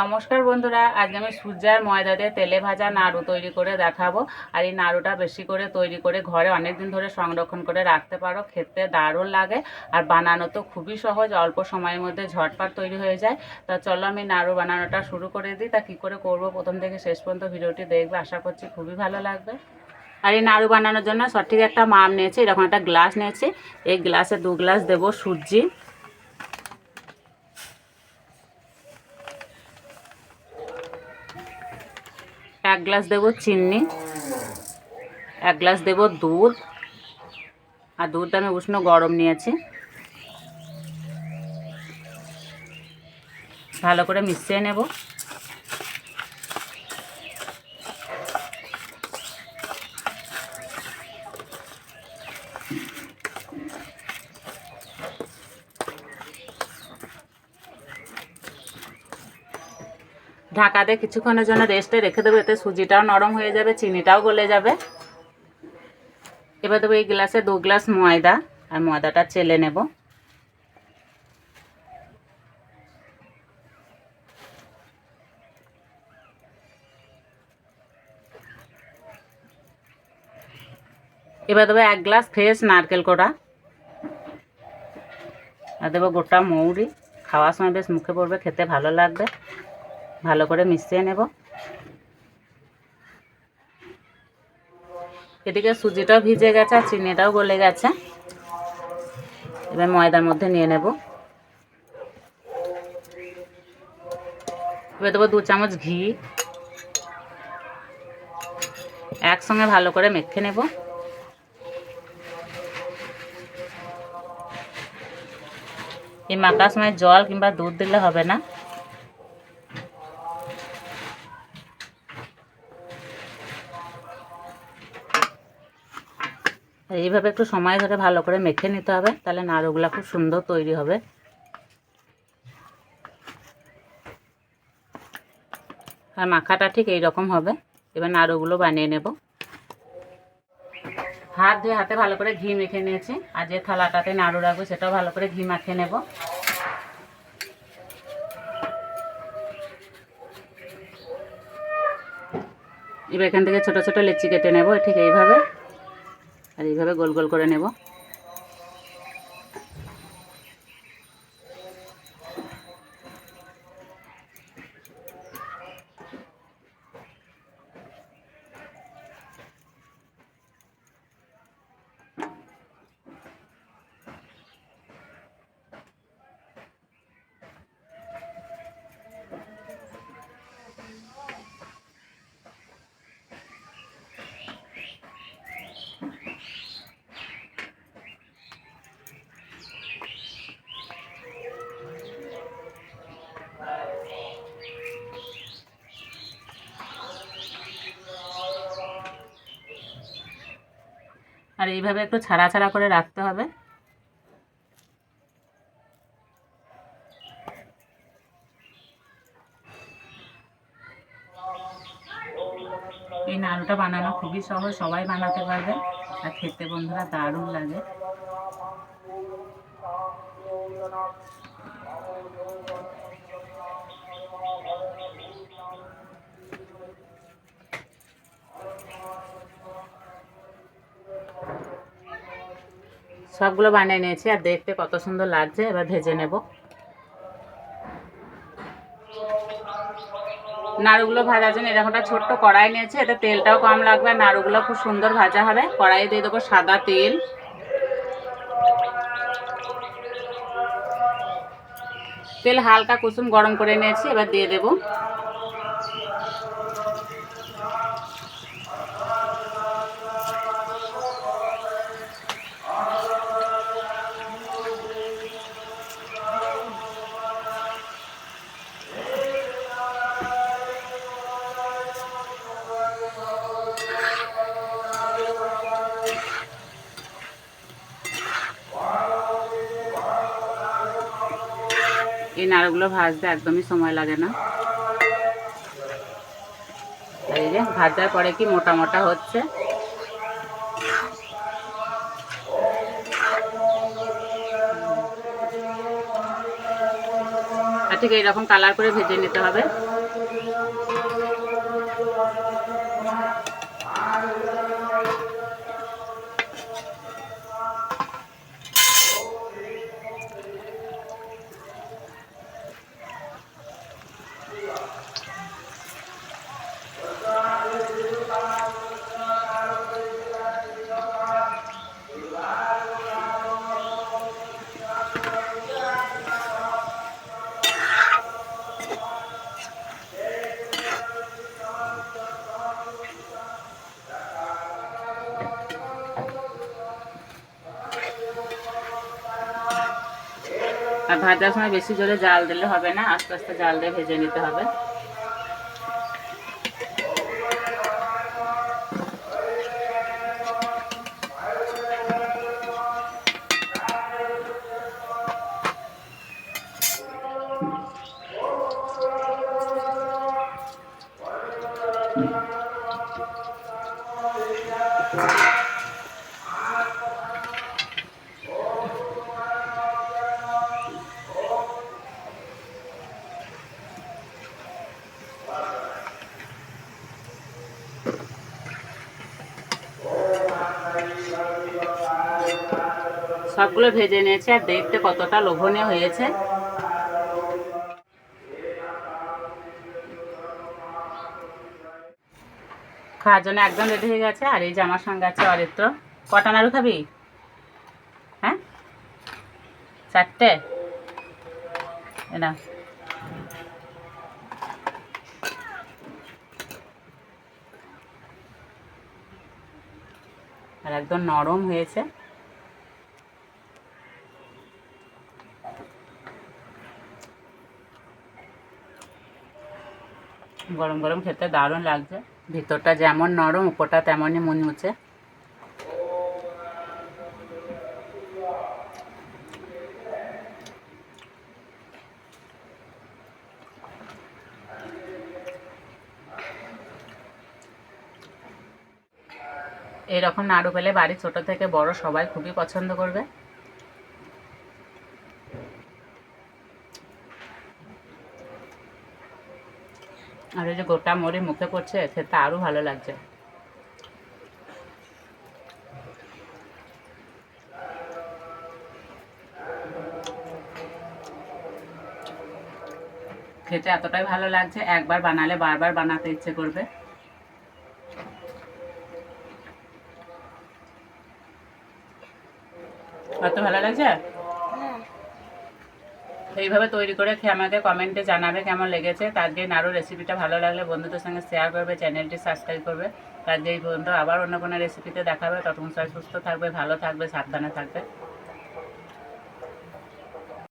নমস্কার বন্ধুরা, আজকে আমি সূর্যার ময়দা দিয়ে তেলে ভাজা নাড়ু তৈরি করে দেখাবো। আর এই নাড়ুটা বেশি করে তৈরি করে ঘরে অনেক দিন ধরে সংরক্ষণ করে রাখতে পারো, খেতে দারুণ লাগে। আর বানানো তো খুবই সহজ, অল্প সময়ের মধ্যে ঝটপাট তৈরি হয়ে যায়। তা চলো আমি নাড়ু বানানোটা শুরু করে দিই। তা কী করে করব? প্রথম থেকে শেষ পর্যন্ত ভিডিওটি দেখবে, আশা করছি খুবই ভালো লাগবে। আর এই নাড়ু বানানোর জন্য সঠিক একটা মাপ নিয়েছি, এরকম একটা গ্লাস নিয়েছি। এই গ্লাসে দু গ্লাস দেবো সুজি। এক গ্লাস দেবো চিনি, এক গ্লাস দেবো দুধ, আর দুধটা আমি উষ্ণ গরম নিয়েছি। ভালো করে মিশিয়ে নেব। ঢাকা দিয়ে কিছুক্ষণের জন্য রেস্টে রেখে দেবো, এতে সুজিটাও নরম হয়ে যাবে, চিনিটাও গলে যাবে। এবার দেবো এই গ্লাসে দু গ্লাস ময়দা, আর ময়দাটা চেলে নেব। এবার দেবো এক গ্লাস ফ্রেশ নারকেল কোড়া, আর দেবো গোটা মৌরি। খাওয়ার সময় বেশ মুখে পড়বে, খেতে ভালো লাগবে। ভালো করে মিশিয়ে নেব। এদিকে সুজিটাও ভিজে গেছে, আর চিনিটাও গলে গেছে। এবার ময়দার মধ্যে নিয়ে নেব। এবার দেবো দু চামচ ঘি। একসঙ্গে ভালো করে মেখে নেব। এই মাখার সময় জল কিংবা দুধ দিলে হবে না। এইভাবে একটু সময় ধরে ভালো করে মেখে নিতে হবে, তাহলে নাড়ুগুলো খুব সুন্দর তৈরি হবে। আর মাখাটা ঠিক এই রকম হবে, এবার নাড়ুগুলো বানিয়ে নেব। হাত ধুয়ে হাতে ভালো করে ঘি মেখে নিয়েছি, আর যে থালাটাতে নাড়ু রাখব সেটাও ভালো করে ঘি মাখিয়ে নেব। এবার এখান থেকে ছোট ছোট লেচি কেটে নেব, ঠিক এইভাবে। আর এইভাবে গোল গোল করে নেব। আর এইভাবে একটু ছাড়া ছাড়া করে রাখতে হবে। এই নাড়ুটা বানানো খুবই সহজ, সবাই বানাতে পারবে আর খেতে বন্ধুরা দারুণ লাগে। সবগুলো বানিয়ে নিয়েছি আর দেখতে কত সুন্দর লাগছে, এবার ভেজে নেব। নাড়ুগুলো ভাজার জন্য এরকম একটা ছোট্ট কড়াই নিয়েছি, এতে তেলটাও কম লাগবে আর নাড়ুগুলো খুব সুন্দর ভাজা হবে। কড়াই দিয়ে দেবো সাদা তেল। তেল হালকা কুসুম গরম করে নিয়েছি, এবার দিয়ে দেবো। এই নাড়গুলো ভাজতে একদমই সময় লাগে না। এই যে ভাজার পরে কি মোটা মোটা হচ্ছে? ঠিক এইরকম কালার করে ভেজে নিতে হবে। আর ভাজার সময় বেশি জোরে জাল দিলে হবে না? আস্তে আস্তে জাল দিয়ে ভেজে নিতে হবে। সবগুলো ভেজে নিয়েছি আর দেখতে কতটা লোভনীয় হয়েছে। খাওয়ার জন্য একদম রেডি হয়ে গেছে আর এই যে আমার সঙ্গে আছে অরিত্র। কটা নাড়ু খাবি? হ্যাঁ? চারটে? এটা আর একদম নরম হয়েছে। গরম গরম খেতে দারুণ লাগছে। ভিতরটা যেমন নরম, উপরটা তেমনই মুচমুচে। এরকম নাড়ু পেলে বাড়ির ছোট থেকে বড় সবাই খুবই পছন্দ করবে। আর ওই যে গোটা মরি মুখে পড়ছে, খেতে আরও ভালো লাগছে। খেতে এতটাই ভালো লাগছে, একবার বানালে বারবার বানাতে ইচ্ছে করবে। কত ভালো লাগছে? এইভাবে তৈরি করে খেয়ে আমাকে কমেন্টে জানাবে কেমন লেগেছে। তার দিন আরও রেসিপিটা ভালো লাগলে বন্ধুদের সঙ্গে শেয়ার করবে চ্যানেলটি সাবস্ক্রাইব করবে। তার এই পর্যন্ত আবার অন্য কোনো রেসিপিতে দেখাবে। তখন সবাই সুস্থ থাকবে, ভালো থাকবে, সাবধানে থাকবে।